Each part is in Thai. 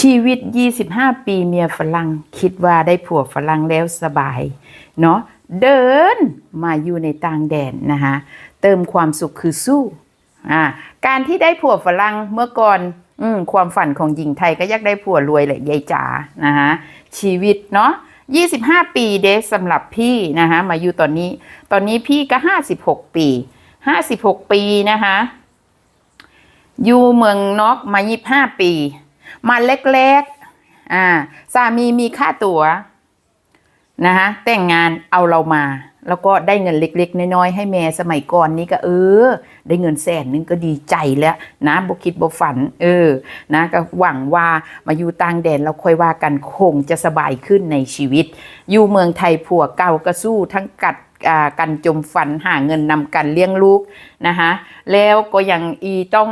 ชีวิต 25 ปีเมียฝรั่งคิดว่าได้ผัวฝรั่งแล้วสบาย เนาะเดินมาอยู่ในต่างแดนนะคะเติมความสุขคือสู้อ่าการที่ได้ผัวฝรั่งเมื่อก่อนอืมความฝันของหญิงไทยก็อยากได้ผัวรวยแหละยายจ๋านะคะชีวิตเนาะ25 ปีเดสสำหรับพี่นะคะมาอยู่ตอนนี้ ตอนนี้พี่ก็ 56 ปี 56 ปีนะคะอยู่เมืองนอกมา 25 ปี มาเล็กๆ อ่า สามีมีค่าตัว๋วนะคะแต่งงานเอาเรามา แล้วก็ได้เงินเล็ก ๆ น้อยๆ ให้แม่สมัยก่อนนี้ก็เออ ได้เงินแสนนึงก็ดีใจแล้วนะบคิดบฝัน เออ นะ ก็หวังว่ามาอยู่ต่างแดนเราค่อยว่ากันคงจะสบายขึ้นในชีวิต อยู่เมืองไทยผัวเก่าก็สู้ทั้งกัดอ่ากันจมฟันหาเงินนำกันเลี้ยงลูกนะคะแล้วก็ยังอีต้อง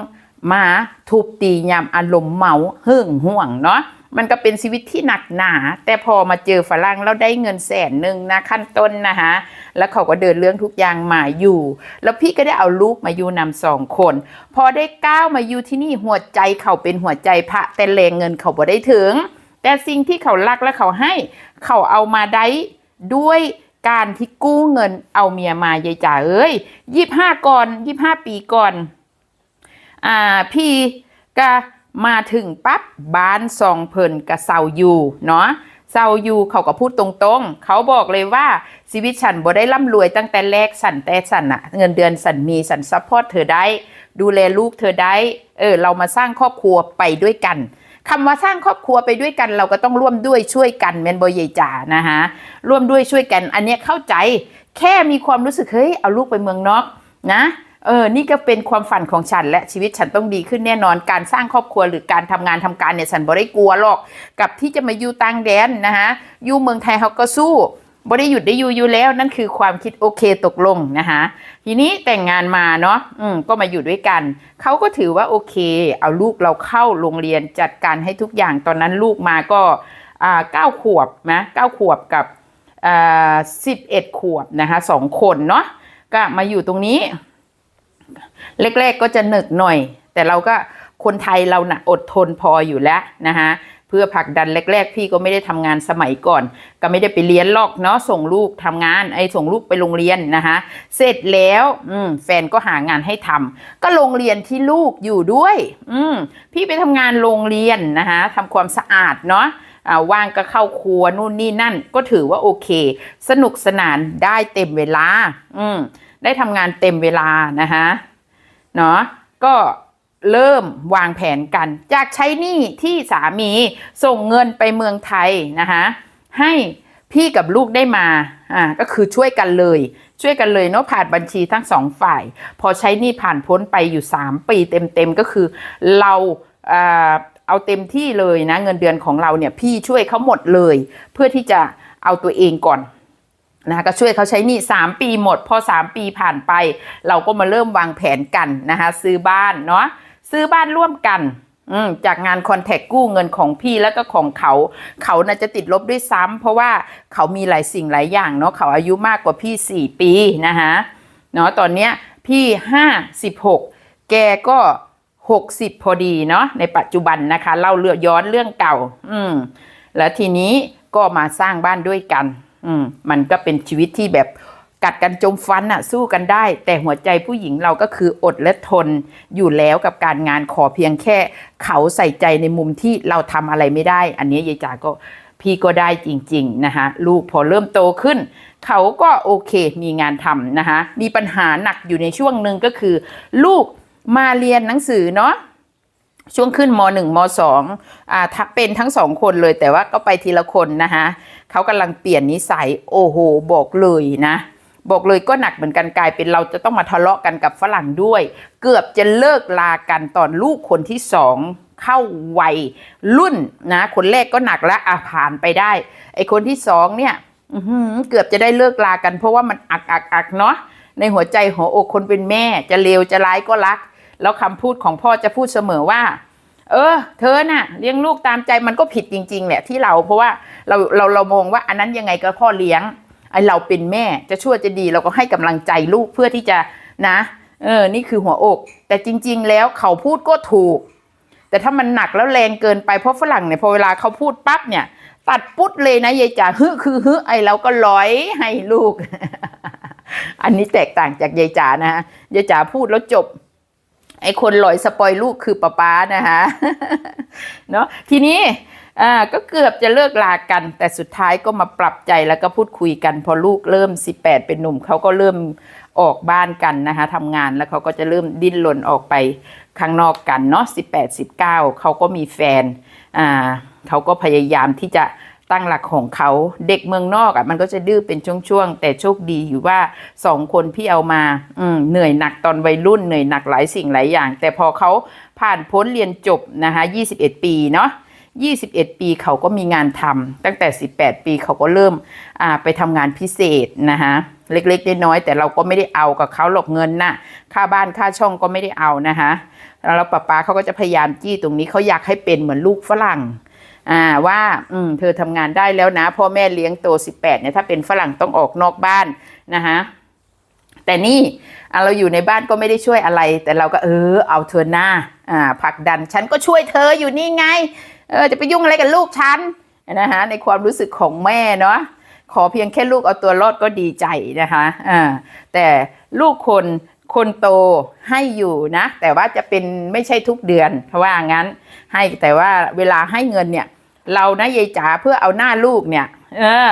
มาทุบตียามอารมณ์เมาหึ่งห่วงเนาะมันก็เป็นชีวิตที่หนักหนา แต่พอมาเจอฝรั่งแล้วได้เงินแสนหนึ่งนะขั้นต้นนะคะแล้วเขาก็เดินเรื่องทุกอย่างมาอยู่ แล้วพี่ก็ได้เอาลูกมาอยู่นำสองคน พอได้ก้าวมาอยู่ที่นี่หัวใจเขาเป็นหัวใจพระแต่แรงเงินเขาบ่ได้ถึง แต่สิ่งที่เขารักและเขาให้ เขาเอามาได้ด้วยการที่กู้เงินเอาเมียมายายจ๋าเอ้ยยี่ห้าก่อนยี่ห้าปีก่อน อ่าพี่ก็มาถึงปั๊บบ้านซองเพิ่นกับเซาอยู่เนาะเซาอยู่เขาก็พูดตรงๆ เขาบอกเลยว่าชีวิตฉันบ่ได้ร่ำรวยตั้งแต่แรกสันแต่สันอะเงินเดือนสันมีสันซัพพอร์ตเธอได้ ดูแลลูกเธอได้เออเรามาสร้างครอบครัวไปด้วยกันคำว่าสร้างครอบครัวไปด้วยกัน เราก็ต้องร่วมด้วยช่วยกันแมนบอยยจ๋านะคะร่วมด้วยช่วยกัน อันนี้เข้าใจแค่มีความรู้สึกเฮ้ยเอาลูกไปเมืองนอกนะ เออ นี่ก็เป็นความฝันของฉัน และชีวิตฉันต้องดีขึ้นแน่นอน การสร้างครอบครัวหรือการทำงานทำการเนี่ยฉันบ่ได้กลัวหรอก กับที่จะมาอยู่ต่างแดนนะคะอยู่เมืองไทยเขาก็สู้บ่ได้หยุดได้อยู่อยู่แล้ว นั่นคือความคิดโอเคตกลงนะคะทีนี้แต่งงานมาเนาะอืมก็มาอยู่ด้วยกัน เขาก็ถือว่าโอเค เอาลูกเราเข้าโรงเรียนจัดการให้ทุกอย่างตอนนั้นลูกมาก็อ่าเก้าขวบนะเก้าขวบกับอ่าสิบเอ็ดขวบนะคะสองคนเนาะก็มาอยู่ตรงนี้ แรกๆก็จะหนึกหน่อย แต่เราก็คนไทยเรานะ่ะอดทนพออยู่แล้วนะคะเพื่อผลักดันแรก ๆ พี่ก็ไม่ได้ทำงานสมัยก่อน ก็ไม่ได้ไปเรียนหรอกเนาะส่งลูกทำงานไอ้ส่งลูกไปโรงเรียนนะคะเสร็จแล้วอืมแฟนก็หางานให้ทำก็โรงเรียนที่ลูกอยู่ด้วย อืมพี่ไปทำงานโรงเรียนนะคะทำความสะอาดเนาะว่างก็เข้าครัวนู่นนี่นั่น ก็ถือว่าโอเค สนุกสนานได้เต็มเวลา อืม ได้ทำงานเต็มเวลานะคะเนาะก็เริ่มวางแผนกัน จากใช้หนี้ที่สามีส่งเงินไปเมืองไทยนะคะให้พี่กับลูกได้มาอ่าก็คือช่วยกันเลย ช่วยกันเลยเนาะผ่านบัญชีทั้งสองฝ่าย พอใช้หนี้ผ่านพ้นไปอยู่ 3 ปีเต็มๆก็คือเราอ่าเอาเต็มที่เลยนะเงินเดือนของเราเนี่ยพี่ช่วยเขาหมดเลย เพื่อที่จะเอาตัวเองก่อน นะคะก็ช่วยเขาใช้หนี้3ปีหมด พอ 3 ปีผ่านไป เราก็มาเริ่มวางแผนกันนะคะซื้อบ้านเนาะซื้อบ้านร่วมกันจากงานคอนแทคกู้เงินของพี่แล้วก็ของเขา เขาน่าจะติดลบด้วยซ้ำเพราะว่าเขามีหลายสิ่งหลายอย่างเนาะเขาอายุมากกว่าพี่ 4 ปีนะคะเนาะตอนเนี้ยพี่ 56 แกก็ 60 พอดีเนาะในปัจจุบันนะคะเล่าเรื่องย้อนเรื่องเก่า อืมแล้วทีนี้ก็มาสร้างบ้านด้วยกัน อืมมันก็เป็นชีวิตที่แบบกัดกันจมฟันอะสู้กันได้ แต่หัวใจผู้หญิงเราก็คืออดและทนอยู่แล้วกับการงานขอเพียงแค่ เขาใส่ใจในมุมที่เราทำอะไรไม่ได้ อันนี้ยายจ๋าก็พี่ก็ได้จริง ๆ นะคะลูกพอเริ่มโตขึ้น เขาก็โอเคมีงานทำนะคะมีปัญหาหนักอยู่ในช่วงหนึ่งก็คือ ลูกมาเรียนหนังสือเนาะ ช่วงขึ้นมหนึ่งมสองอ่าทักเป็นทั้งสองคนเลยแต่ว่าก็ไปทีละคนนะคะเขากำลังเปลี่ยนนิสัยโอ้โหบอกเลยนะบอกเลยก็หนักเหมือนกันกลายเป็นเราจะต้องมาทะเลาะกันกับฝรั่งด้วย เกือบจะเลิกลากันตอนลูกคนที่สองเข้าวัยรุ่นนะคนแรกก็หนักแล้วอะผ่านไปได้ไอคนที่สองเนี่ยเกือบจะได้เลิกลากันเพราะว่ามันอักอักอักเนาะในหัวใจหัวอกคนเป็นแม่จะเลวจะร้ายก็รัก แล้วคำพูดของพ่อจะพูดเสมอว่า เออ เธอน่ะ เลี้ยงลูกตามใจมันก็ผิดจริงๆแหละที่เราเพราะว่าเราเราเรามองว่าอันนั้นยังไงก็พ่อเลี้ยงไอเราเป็นแม่จะชั่วจะดีเราก็ให้กำลังใจลูกเพื่อที่จะนะ เออ นี่คือหัวอก แต่จริง ๆ แล้วเขาพูดก็ถูก แต่ถ้ามันหนักแล้วแรงเกินไปเพราะฝรั่งเนี่ยพอเวลาเขาพูดปั๊บเนี่ย ตัดปุ๊ดเลยนะยายจ๋าฮึคือฮึไอเราก็ร้อยให้ลูก อันนี้แตกต่างจากยายจ๋านะฮะยายจ๋าพูดแล้วจบ ไอคนลอยสปอยลูกคือป้าป๊านะคะเนาะทีนี้อ่าก็เกือบจะเลิกลากัน แต่สุดท้ายก็มาปรับใจแล้วก็พูดคุยกัน พอลูกเริ่ม 18 เป็นหนุ่มเขาก็เริ่มออกบ้านกันนะคะทำงานแล้วเขาก็จะเริ่มดิ้นรนออกไปข้างนอกกันเนาะ18 19เขาก็มีแฟนอ่าเขาก็พยายามที่จะ ตั้งหลักของเขาเด็กเมืองนอกอะมันก็จะดื้อเป็นช่วงๆ แต่โชคดีอยู่ว่าสองคนพี่เอามาอืมเหนื่อยหนักตอนวัยรุ่นเหนื่อยหนักหลายสิ่งหลายอย่าง แต่พอเขาผ่านพ้นเรียนจบนะคะ21 ปีเนาะ21 ปีเขาก็มีงานทำตั้งแต่ 18 ปีเขาก็เริ่มอ่าไปทำงานพิเศษนะคะเล็กๆน้อยๆแต่เราก็ไม่ได้เอากับเขาหรอกเงินน่ะค่าบ้านค่าช่องก็ไม่ได้เอานะคะแล้วป้าป๊าเขาก็จะพยายามจี้ตรงนี้เขาอยากให้เป็นเหมือนลูกฝรั่ง อ่าว่าอืมเธอทำงานได้แล้วนะพ่อแม่เลี้ยงโต18เนี่ยถ้าเป็นฝรั่งต้องออกนอกบ้านนะคะแต่นี่เราอยู่ในบ้านก็ไม่ได้ช่วยอะไร แต่เราก็เออเอาเธอหน้าอ่าผลักดันฉันก็ช่วยเธออยู่นี่ไงเออจะไปยุ่งอะไรกับลูกฉันนะคะในความรู้สึกของแม่เนาะขอเพียงแค่ลูกเอาตัวรอดก็ดีใจนะคะอ่าแต่ลูกคนคนโตให้อยู่นะ แต่ว่าจะเป็นไม่ใช่ทุกเดือนเพราะว่างั้นให้แต่ว่าเวลาให้เงินเนี่ย เรานะยายจ๋าเพื่อเอาหน้าลูกเนี่ย เออ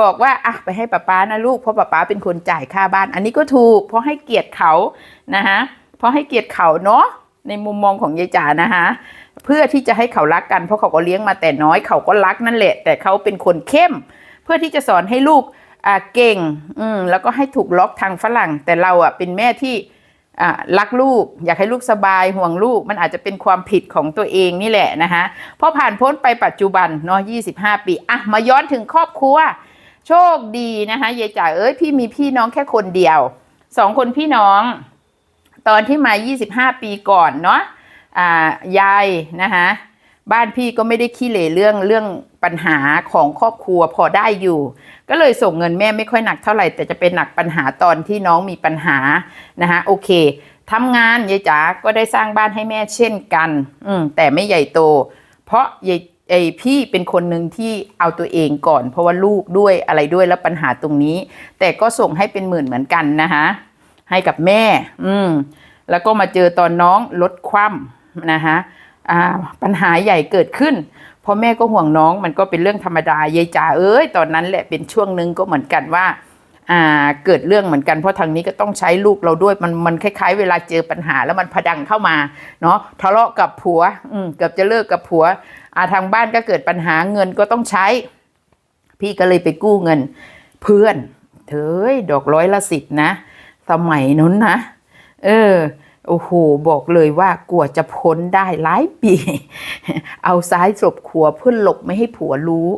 บอกว่าอะไปให้ป้าป๊านะลูกเพราะป้าป๊าเป็นคนจ่ายค่าบ้าน อันนี้ก็ถูก เพราะให้เกียรติเขานะคะเพราะให้เกียรติเขาเนาะในมุมมองของยายจ๋านะคะเพื่อที่จะให้เขารักกันเพราะเขาก็เลี้ยงมาแต่น้อยเขาก็รักนั่นแหละ แต่เขาเป็นคนเข้ม เพื่อที่จะสอนให้ลูกอ่าเก่ง อืมแล้วก็ให้ถูกล็อกทางฝรั่ง แต่เราอะเป็นแม่ที่ รักลูก อยากให้ลูกสบายห่วงลูก มันอาจจะเป็นความผิดของตัวเองนี่แหละนะคะพอผ่านพ้นไปปัจจุบันเนาะ25 ปีอะมาย้อนถึงครอบครัว โชคดีนะคะยายจ๋าเอ้ยพี่มีพี่น้องแค่คนเดียวสองคนพี่น้อง ตอนที่มา 25 ปีก่อนเนาะอ่ายายนะคะ บ้านพี่ก็ไม่ได้ขี้เหร่เรื่องเรื่องปัญหาของครอบครัวพอได้อยู่ ก็เลยส่งเงินแม่ไม่ค่อยหนักเท่าไหร่ แต่จะเป็นหนักปัญหาตอนที่น้องมีปัญหานะคะโอเคทำงานยายจ๋าก็ได้สร้างบ้านให้แม่เช่นกัน อืมแต่ไม่ใหญ่โต เพราะยายไอพี่เป็นคนหนึ่งที่เอาตัวเองก่อน เพราะว่าลูกด้วยอะไรด้วยแล้วปัญหาตรงนี้ แต่ก็ส่งให้เป็นหมื่นเหมือนกันนะคะให้กับแม่ อืมแล้วก็มาเจอตอนน้องลดคว่ำนะคะ ปัญหาใหญ่เกิดขึ้นเพราะแม่ก็ห่วงน้องมันก็เป็นเรื่องธรรมดายายจ๋าเอ้ยตอนนั้นแหละเป็นช่วงนึงก็เหมือนกันว่าเกิดเรื่องเหมือนกันเพราะทางนี้ก็ต้องใช้ลูกเราด้วยมันมันคล้ายๆ เวลาเจอปัญหาแล้วมันพดังเข้ามาเนาะทะเลาะกับผัวอืมเกือบจะเลิกกับผัวอาทางบ้านก็เกิดปัญหาเงินก็ต้องใช้ พี่ก็เลยไปกู้เงิน เพื่อนเถอยดอกร้อยละสิบนะ สมัยนู้นนะ เออ โอ้โห บอกเลยว่ากลัวจะพ้นได้หลายปี เอาซ้ายศพขัวเพื่อหลบไม่ให้ผัวรู้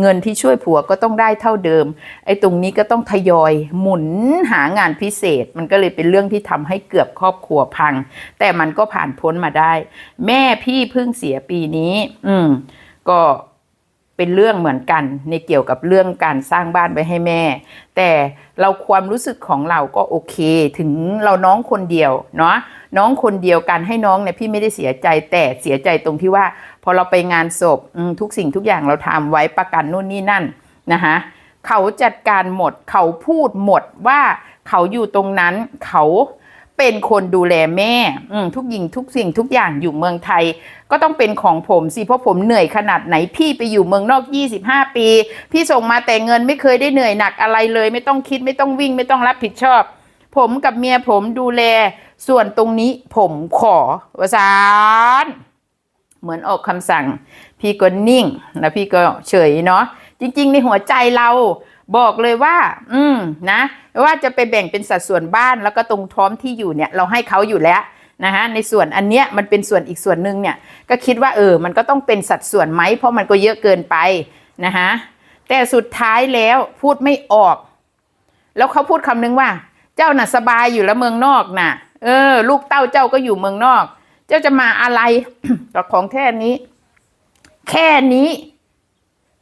เงินที่ช่วยผัวก็ต้องได้เท่าเดิม ไอ้ตรงนี้ก็ต้องทยอยหมุนหางานพิเศษ มันก็เลยเป็นเรื่องที่ทำให้เกือบครอบครัวพัง แต่มันก็ผ่านพ้นมาได้ แม่พี่เพิ่งเสียปีนี้ อืม ก็เป็นเรื่องเหมือนกันในเกี่ยวกับเรื่องการสร้างบ้านไว้ให้แม่ แต่ เราความรู้สึกของเราก็โอเค ถึงเราน้องคนเดียวเนาะน้องคนเดียวกันให้น้องเนี่ยพี่ไม่ได้เสียใจแต่เสียใจตรงที่ว่า พอเราไปงานศพทุกสิ่งทุกอย่างเราทำไว้ประกันนู่นนี่นั่นนะคะเขาจัดการหมดเขาพูดหมดว่าเขาอยู่ตรงนั้นเขา เป็นคนดูแลแม่อืทุกยิงทุกสิ่งทุกอย่างอยู่เมืองไทย ก็ต้องเป็นของผมสิเพราะผมเหนื่อยขนาดไหนพี่ไปอยู่เมืองนอก 25 ปี พี่ส่งมาแต่เงินไม่เคยได้เหนื่อยหนักอะไรเลย ไม่ต้องคิดไม่ต้องวิ่งไม่ต้องรับผิดชอบ ผมกับเมียผมดูแล ส่วนตรงนี้ผมขอวสานเหมือนออกคำสั่ง พี่ก็นิ่งแล้วพี่ก็เฉยเนาะจริง ๆ ในหัวใจเรา บอกเลยว่า อืมนะว่าจะไปแบ่งเป็นสัดส่วนบ้านแล้วก็ตรงท้อมที่อยู่เนี่ยเราให้เขาอยู่แล้วนะฮะในส่วนอันเนี้ยมันเป็นส่วนอีกส่วนหนึ่งเนี่ยก็คิดว่าเออมันก็ต้องเป็นสัดส่วนไหมเพราะมันก็เยอะเกินไปนะฮะแต่สุดท้ายแล้วพูดไม่ออก แล้วเขาพูดคำนึงว่า เจ้าน่ะสบายอยู่แล้วเมืองนอกน่ะ เออ ลูกเต้าเจ้าก็อยู่เมืองนอก เจ้าจะมาอะไรกับของแค่นี้ แค่นี้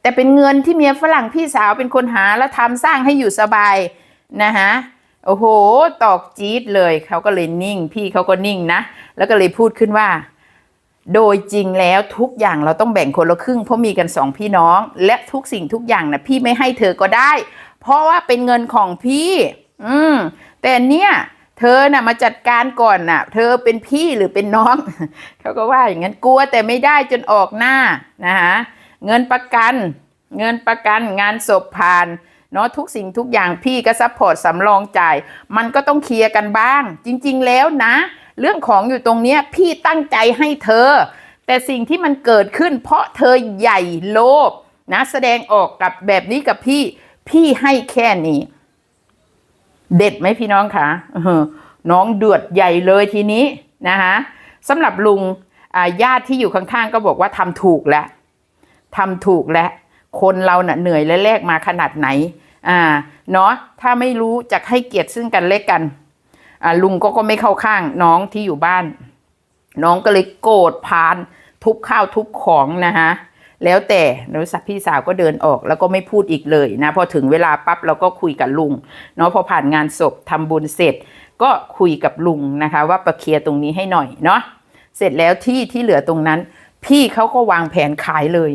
แต่เป็นเงินที่เมียฝรั่งพี่สาวเป็นคนหาแล้วทำสร้างให้อยู่สบายนะฮะโอ้โห ตอกจี๊ดเลยเขาก็เลยนิ่ง พี่เขาก็นิ่งนะ แล้วก็เลยพูดขึ้นว่า โดยจริงแล้วทุกอย่างเราต้องแบ่งคนละครึ่ง เพราะมีกันสองพี่น้อง และทุกสิ่งทุกอย่างนะพี่ไม่ให้เธอก็ได้ เพราะว่าเป็นเงินของพี่ อืม แต่เนี่ยเธอน่ะมาจัดการก่อนน่ะ เธอเป็นพี่หรือเป็นน้อง เขาก็ว่าอย่างนั้นกลัวแต่ไม่ได้จนออกหน้านะคะ เงินประกัน เงินประกันงานศพผ่านเนาะทุกสิ่งทุกอย่างพี่ก็ซัพพอร์ตสำรองจ่าย มันก็ต้องเคลียร์กันบ้าง จริงๆแล้วนะ เรื่องของอยู่ตรงเนี้ยพี่ตั้งใจให้เธอ แต่สิ่งที่มันเกิดขึ้น เพราะเธอใหญ่โลภนะแสดงออกกับแบบนี้กับพี่ พี่ให้แค่นี้ เด็ดไหมพี่น้องคะเออน้องเดือดใหญ่เลยทีนี้นะคะสำหรับลุงอาญาติที่อยู่ข้างๆ ก็บอกว่าทำถูกแล้ว ทำถูกแล้วคนเราเน่ะเหนื่อยและแลกมาขนาดไหน อ่า เนาะถ้าไม่รู้จะให้เกียรติซึ่งกันและกัน อ่า ลุงก็ก็ไม่เข้าข้างน้องที่อยู่บ้าน น้องก็เลยโกรธพาน ทุบข้าวทุบของนะฮะแล้วแต่แล้วสักพี่สาวก็เดินออกแล้วก็ไม่พูดอีกเลยนะ พอถึงเวลาปั๊บเราก็คุยกับลุงเนาะพอผ่านงานศพทำบุญเสร็จ ก็คุยกับลุงนะคะ ว่าประเคลียร์ตรงนี้ให้หน่อยเนาะเสร็จแล้วที่ที่เหลือตรงนั้น พี่เขาก็วางแผนขายเลย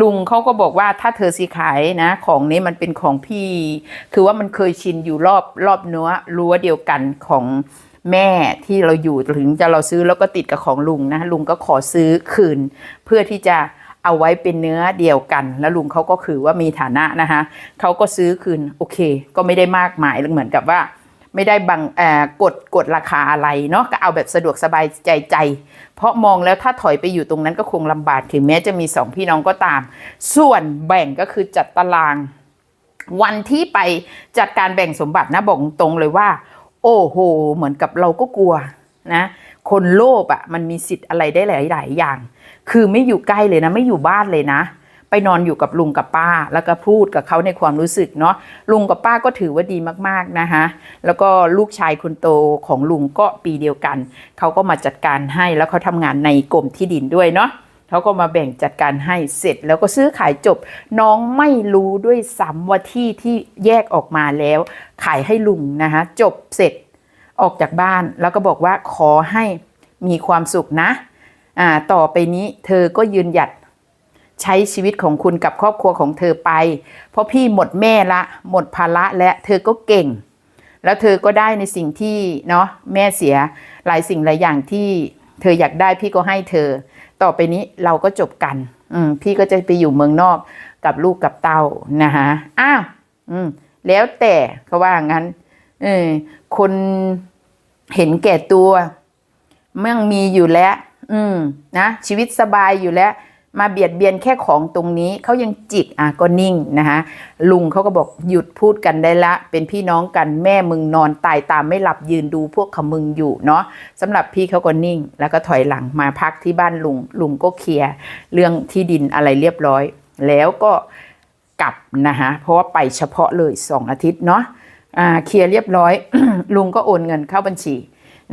ลุงเขาก็บอกว่าถ้าเธอสิขายนะ ของนี้มันเป็นของพี่ คือว่ามันเคยชินอยู่รอบรอบเนื้อรั้วเดียวกันของแม่ที่เราอยู่ถึงจะเราซื้อแล้วก็ติดกับของลุงนะลุงก็ขอซื้อคืน เพื่อที่จะเอาไว้เป็นเนื้อเดียวกัน แล้วลุงเขาก็คือว่ามีฐานะนะคะเขาก็ซื้อคืนโอเค ก็ไม่ได้มากมายเหมือนกับว่า ไม่ได้บังกดกดราคาอะไรเนาะก็เอาแบบสะดวกสบายใจใจ เพราะมองแล้วถ้าถอยไปอยู่ตรงนั้นก็คงลำบากถึงแม้จะมีสองพี่น้องก็ตาม ส่วนแบ่งก็คือจัดตาราง วันที่ไปจัดการแบ่งสมบัตินะบอกตรงเลยว่า โอ้โห เหมือนกับเราก็กลัวนะคนโลภอะ่ะมันมีสิทธิ์อะไรได้หลาย ๆ อย่าง คือไม่อยู่ใกล้เลยนะ ไม่อยู่บ้านเลยนะ ไปนอนอยู่กับลุงกับป้า แล้วก็พูดกับเขาในความรู้สึกเนาะลุงกับป้าก็ถือว่าดีมากๆนะคะแล้วก็ลูกชายคนโตของลุงก็ปีเดียวกัน เขาก็มาจัดการให้แล้วเขาทำงานในกรมที่ดินด้วยเนาะเขาก็มาแบ่งจัดการให้เสร็จแล้วก็ซื้อขายจบ น้องไม่รู้ด้วยซ้ำว่าที่ที่แยกออกมาแล้ว ขายให้ลุงนะคะจบเสร็จออกจากบ้านแล้วก็บอกว่าขอให้มีความสุขนะ อ่าต่อไปนี้เธอก็ยืนหยัด ใช้ชีวิตของคุณกับครอบครัวของเธอไป เพราะพี่หมดแม่ละ หมดภาระและเธอก็เก่ง แล้วเธอก็ได้ในสิ่งที่เนาะแม่เสียหลายสิ่งหลายอย่างที่เธออยากได้พี่ก็ให้เธอ ต่อไปนี้เราก็จบกัน อืมพี่ก็จะไปอยู่เมืองนอกกับลูกกับเต้านะคะอ้าวอืมแล้วแต่เขาว่างั้นเออคนเห็นแก่ตัวมั่งมีอยู่แล้ว อืมนะชีวิตสบายอยู่แล้ว มาเบียดเบียนแค่ของตรงนี้เขายังจิกอะก็นิ่งนะคะลุงเขาก็บอกหยุดพูดกันได้ละ เป็นพี่น้องกันแม่มึงนอนตายตามไม่หลับยืนดูพวกขมึงอยู่เนาะสำหรับพี่เขาก็นิ่ง แล้วก็ถอยหลังมาพักที่บ้านลุงลุงก็เคลียร์เรื่องที่ดินอะไรเรียบร้อย แล้วก็กลับนะคะเพราะว่าไปเฉพาะเลยสองอาทิตย์เนาะอ่าเคลียร์เรียบร้อย ลุงก็โอนเงินเข้าบัญชี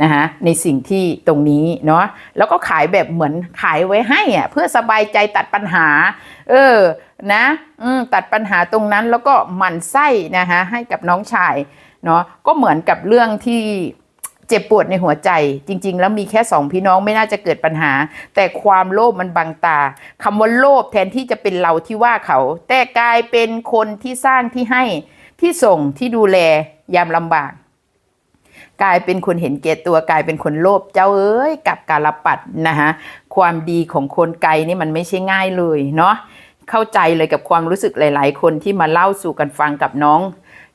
นะคะในสิ่งที่ตรงนี้เนาะแล้วก็ขายแบบเหมือนขายไว้ให้อะเพื่อสบายใจตัดปัญหา เออนะอตัดปัญหาตรงนั้นแล้วก็หมั่นไส้นะคะให้กับน้องชายเนาะก็เหมือนกับเรื่องที่เจ็บปวดในหัวใจ จริง ๆ แล้วมีแค่สองพี่น้องไม่น่าจะเกิดปัญหา แต่ความโลภมันบังตาคำว่าโลภแทนที่จะเป็นเราที่ว่าเขา แต่กลายเป็นคนที่สร้างที่ให้ที่ส่งที่ดูแลยามลำบาก กลายเป็นคนเห็นแก่ตัวกลายเป็นคนโลภเจ้าเอ้ยกับกาลปัดนะคะความดีของคนไกลนี่มันไม่ใช่ง่ายเลยเนาะเข้าใจเลยกับความรู้สึกหลาย ๆ คนที่มาเล่าสู่กันฟังกับน้อง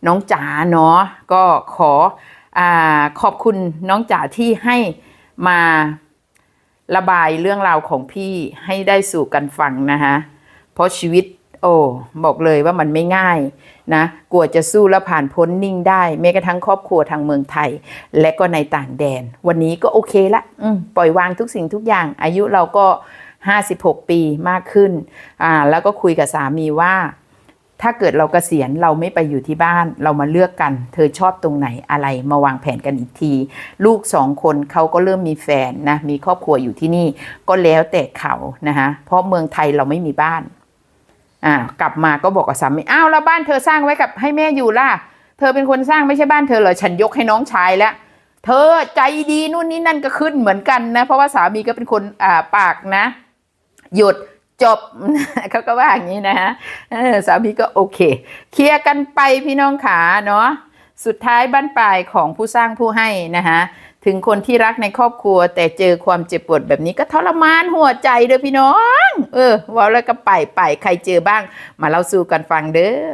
น้องจ๋าเนาะก็ขออ่าขอบคุณน้องจ๋าที่ให้มาระบายเรื่องราวของพี่ให้ได้สู่กันฟังนะคะเพราะชีวิตโอ้บอกเลยว่ามันไม่ง่าย นะกลัวจะสู้และผ่านพ้นนิ่งได้แม้กระทั่งครอบครัวทางเมืองไทย และก็ในต่างแดน วันนี้ก็โอเคละปล่อยวางทุกสิ่งทุกอย่าง อายุเราก็ 56 ปีมากขึ้นอ่าแล้วก็คุยกับสามีว่าถ้าเกิดเรากเกษียณเราไม่ไปอยู่ที่บ้านเรามาเลือกกัน เธอชอบตรงไหนอะไรมาวางแผนกันอีกที ลูกสองคนเขาก็เริ่มมีแฟนนะมีครอบครัวอยู่ที่นี่ ก็แล้วแต่เขานะคะเพราะเมืองไทยเราไม่มีบ้าน อ่ากลับมาก็บอกกับสามีอ้าวแล้วบ้านเธอสร้างไว้กับให้แม่อยู่ล่ะ เธอเป็นคนสร้างไม่ใช่บ้านเธอเหรอฉันยกให้น้องชายแล้ว เธอใจดีนู่นนี่นั่นก็ขึ้นเหมือนกันนะ เพราะว่าสามีก็เป็นคนอ่าปากนะ หยุดจบเขาก็ว่าอย่างนี้นะฮะสามีก็โอเค เคลียร์กันไปพี่น้องขาเนาะสุดท้ายบ้านปลายของผู้สร้างผู้ให้นะฮะ ถึงคนที่รักในครอบครัว แต่เจอความเจ็บปวดแบบนี้ก็ทรมานหัวใจเด้อพี่น้อง เออว่าแล้วก็ไปไปใครเจอบ้าง มาเล่าสู่กันฟังเด้อ